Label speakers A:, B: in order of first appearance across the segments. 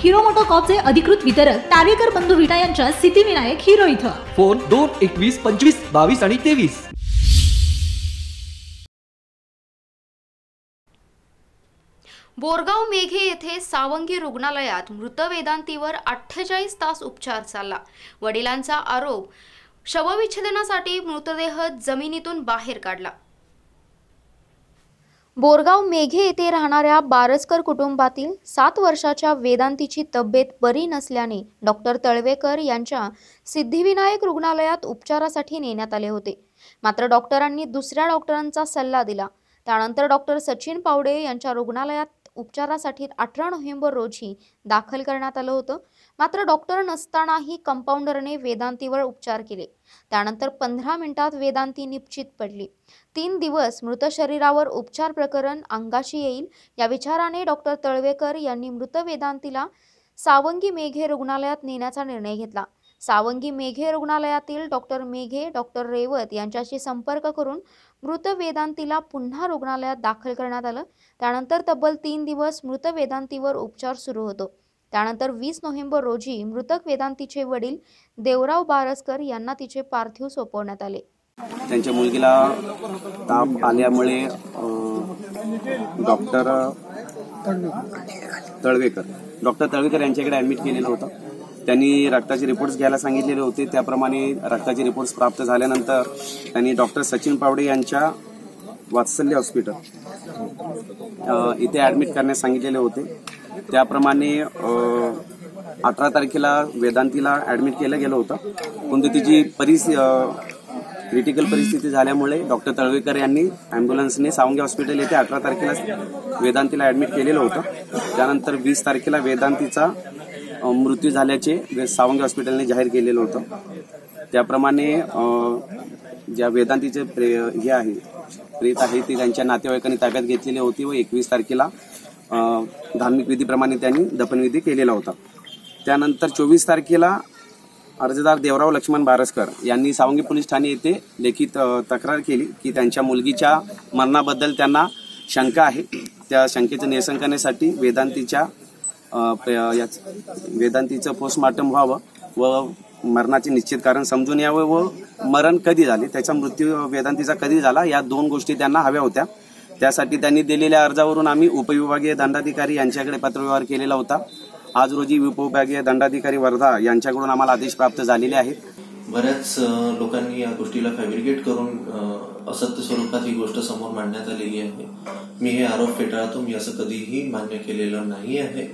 A: Hero मोटोकॉपचे अधिकृत वितरक टार्वेकर बंधू विटा यांच्या सिद्धिविनायक हिरो इथं.
B: फोन दोन एकवीस पंचवीस बावीस आणि तेवीस.
C: बोरगाव मेघे येथे सावंगी रुग्णालयात मृत वेदांतीवर अठ्ठेचाळीस तास उपचार चालला. वडिलांचा आरोप शवविच्छेदनासाठी मृतदेह जमिनीतून बाहेर काढला. बोरगाव मेघे येथे राहणाऱ्या बारसकर कुटुंबातील सात वर्षाच्या वेदांतीची तब्येत बरी नसल्याने डॉक्टर तळवेकर यांच्या सिद्धिविनायक रुग्णालयात उपचारासाठी नेण्यात आले होते. मात्र डॉक्टरांनी दुसऱ्या डॉक्टरांचा सल्ला दिला. त्यानंतर डॉक्टर सचिन पावडे यांच्या रुग्णालयात उपचारासाठी अठरा नोव्हेंबर रोजी दाखल करण्यात आलं होतं. मात्र डॉक्टर नसतानाही कंपाऊंडरने वेदांतीवर उपचार केले. त्यानंतर पंधरा मिनिटात वेदांती निश्चित पडली. तीन दिवस मृत शरीरावर उपचार प्रकरण अंगाशी येईल या विचाराने डॉक्टर तळवेकर यांनी मृत वेदांतीला सावंगी मेघे रुग्णालयात नेण्याचा निर्णय घेतला. सावंगी मेघे रुग्णालयातील डॉक्टर मेघे डॉक्टर रेवत यांच्याशी संपर्क करून मृत वेदांतीला पुन्हा रुग्णालयात दाखल करण्यात आलं. त्यानंतर तब्बल तीन दिवस मृत वेदांतीवर उपचार सुरू होतो. त्यानंतर वीस नोव्हेंबर रोजी मृतक वेदांतीचे वडील देवराव बारसकर यांना तिचे पार्थिव सोपवण्यात आले.
D: त्यांच्या मुलगीला ताप आल्यामुळे डॉक्टर तळवेकर डॉक्टर तळवेकर यांच्याकडे ॲडमिट केलेलं होतं. त्यांनी रक्ताचे रिपोर्ट्स घ्यायला सांगितलेले होते. त्याप्रमाणे रक्ताचे रिपोर्ट्स प्राप्त झाल्यानंतर त्यांनी डॉक्टर सचिन पावडे यांच्या वात्सल्य हॉस्पिटल इथे ॲडमिट करण्यास सांगितलेले होते. त्याप्रमाणे अठरा तारखेला वेदांतीला ॲडमिट केलं गेलं होतं. परंतु तिची परिस्थिती क्रिटिकल परिस्थिती झाल्यामुळे डॉक्टर तळवेकर यांनी अँब्युलन्सने सावंगी हॉस्पिटल येथे अठरा तारखेला वेदांतीला ॲडमिट केलेलं होतं. त्यानंतर वीस तारखेला वेदांतीचा मृत्यू झाल्याचे वे- सावंगी हॉस्पिटलने जाहीर केलेलं होतं. त्याप्रमाणे ज्या वेदांतीचे प्रे हे आहे प्रेत आहे ती त्यांच्या नातेवाईकांनी ताब्यात घेतलेली होती व एकवीस तारखेला धार्मिक विधीप्रमाणे त्यांनी दफनविधी केलेला होता. त्यानंतर चोवीस तारखेला अर्जदार देवराव लक्ष्मण बारसकर यांनी सावंगी पोलीस ठाणे येथे लेखित तक्रार केली की त्यांच्या मुलगीच्या मरणाबद्दल त्यांना शंका आहे. त्या शंकेचं निरसन करण्यासाठी वेदांतीच्या याच वेदांतीचं पोस्टमार्टम व्हावं व मरणाचे निश्चित कारण समजून यावं व मरण कधी झाले त्याचा मृत्यू वेदांतीचा कधी झाला या दोन गोष्टी त्यांना हव्या होत्या. त्यासाठी त्यांनी दिलेल्या अर्जावरून आम्ही उपविभागीय दंडाधिकारी यांच्याकडे पत्रव्यवहार केलेला होता. आज रोजी उपविभागीय दंडाधिकारी वर्धा यांच्याकडून आम्हाला आदेश प्राप्त झालेले आहेत.
E: बऱ्याच लोकांनी या गोष्टीला फॅब्रिकेट करून असत्य स्वरूपात ही गोष्ट समोर मांडण्यात आलेली आहे. मी हे आरोप फेटाळतो मी असं कधीही मान्य केलेलं नाही आहे.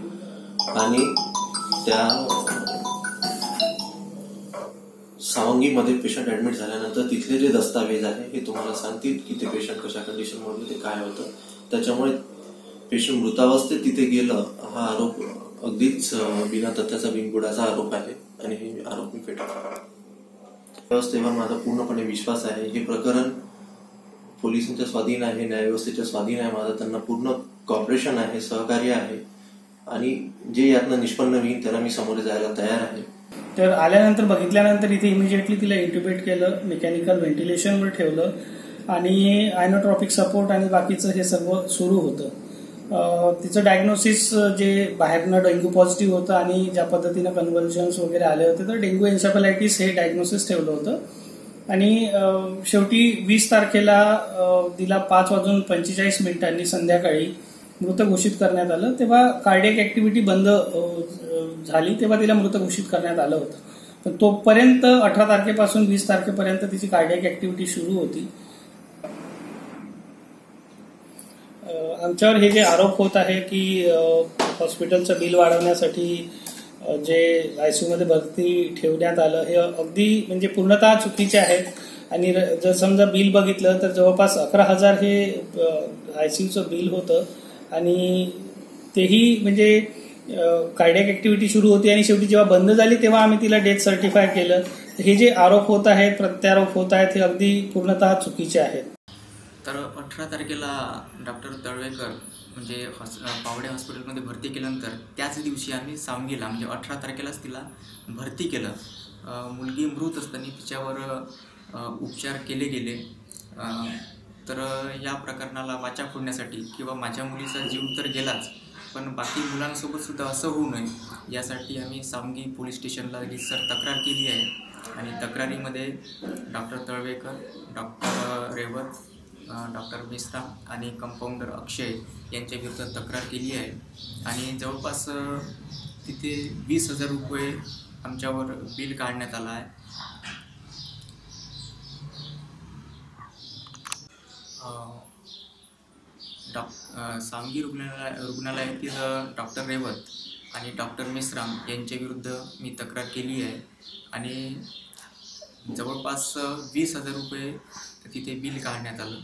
E: आणि त्या सावंगीमध्ये पेशंट ऍडमिट झाल्यानंतर तिथले जे दस्तावेज आहे हे तुम्हाला सांगतील की ते पेशंट कशा कंडिशनमध्ये ते काय होतं. त्याच्यामुळे पेशंट मृतावस्थेत तिथे गेलं हा आरोप अगदीच बिना तथ्याचा बिनबुडाचा आरोप आहे आणि हे आरोप मी फेटाळतो. व्यवस्थेवर माझा पूर्णपणे विश्वास आहे. हे प्रकरण पोलिसांच्या स्वाधीन आहे न्यायव्यवस्थेच्या स्वाधीन आहे. माझा त्यांना पूर्ण कॉपरेशन आहे सहकार्य आहे. आणि जे यातनं निष्पन्न होईल त्याला मी सामोरे जायला तयार आहे.
F: तर आल्यानंतर बघितल्यानंतर इथे इमिजिएटली तिला इंट्युबेट केलं मेकॅनिकल व्हेंटिलेशनवर ठेवलं आणि आयनोट्रॉपिक सपोर्ट आणि बाकीचं हे सर्व सुरू होतं. तिचं डायग्नोसिस जे बाहेरनं डेंग्यू पॉझिटिव्ह होतं आणि ज्या पद्धतीनं कन्व्हल्शन्स वगैरे आले होते तर डेंग्यू एन्सेफलायटिस हे डायग्नोसिस ठेवलं होतं. आणि शेवटी वीस तारखेला तिला पाच वाजून पंचेचाळीस मिनिटांनी संध्याकाळी मृत घोषित करण्यात आलं. तेव्हा कार्डियक ऍक्टिव्हिटी बंद झाली तेव्हा तिला मृत घोषित करण्यात आलं होतं. पण तोपर्यंत अठरा तारखेपासून वीस तारखेपर्यंत तिची कार्डियक ऍक्टिव्हिटी सुरू होती. आमच्यावर हे जे आरोप होत आहे की हॉस्पिटलचं बिल वाढवण्यासाठी जे आयसीयूमध्ये भरती ठेवण्यात आलं हे अगदी म्हणजे पूर्णतः चुकीचे आहेत. आणि जर समजा बिल बघितलं तर जवळपास अकरा हजार हे आयसीयूचं बिल होतं. आणि तेही म्हणजे कार्डियक ऍक्टिव्हिटी सुरू होती आणि शेवटी जेव्हा बंद झाली तेव्हा आम्ही तिला डेथ सर्टिफाय केलं. तर हे जे आरोप होत आहेत प्रत्यारोप होत आहेत हे अगदी पूर्णतः चुकीचे आहेत.
G: तर अठरा तारखेला डॉक्टर तळवेकर म्हणजे हॉस पावडे हॉस्पिटलमध्ये भरती केल्यानंतर त्याच दिवशी आम्ही सावंगीला म्हणजे अठरा तारखेलाच तिला भरती केलं. मुलगी मृत असताना तिच्यावर उपचार केले गेले. तर या प्रकरणाला वाचा फोडण्यासाठी किंवा माझ्या मुलीचा जीव तर गेलाच पण बाकी मुलांसोबतसुद्धा असं होऊ नये यासाठी आम्ही सामगी पोलीस स्टेशनला सर तक्रार केली आहे. आणि तक्रारीमध्ये doctor Talwekar doctor Revat doctor Mishra आणि कंपाऊंडर अक्षय यांच्या विरुद्ध तक्रार केली आहे. आणि जवळपास तिथे वीस हजार रुपये आमच्यावर बिल काढण्यात आलं आहे. डॉक सांगी रुग्णालय रुग्णालयातील डॉक्टर रेवत आणि डॉक्टर मेश्राम यांच्या विरुद्ध मी तक्रार केली आहे. आणि जवळपास वीस हजार रुपये तिथे बिल काढण्यात आलं.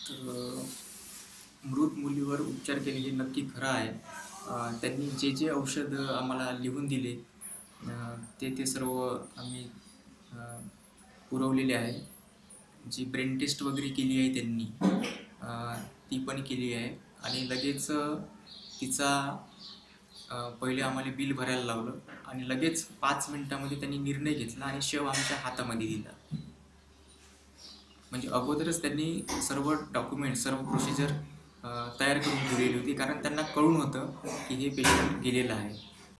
G: तर मृत मुलीवर उपचार केले हे नक्की खरं आहे. त्यांनी जे जे औषध आम्हाला लिहून दिले ते ते सर्व आम्ही पुरवलेले आहे. जी ब्रेन टेस्ट वगैरे केली आहे त्यांनी ती पण केली आहे. आणि लगेच तिचा पहिले आम्हाला बिल भरायला लावलं आणि लगेच पाच मिनिटामध्ये त्यांनी निर्णय घेतला आणि शव आमच्या हातामध्ये दिला. म्हणजे अगोदरच त्यांनी सर्व डॉक्युमेंट सर्व प्रोसिजर तयार करून ठेवलेली होती. कारण त्यांना कळून होतं की हे पेशंट गेलेलं आहे.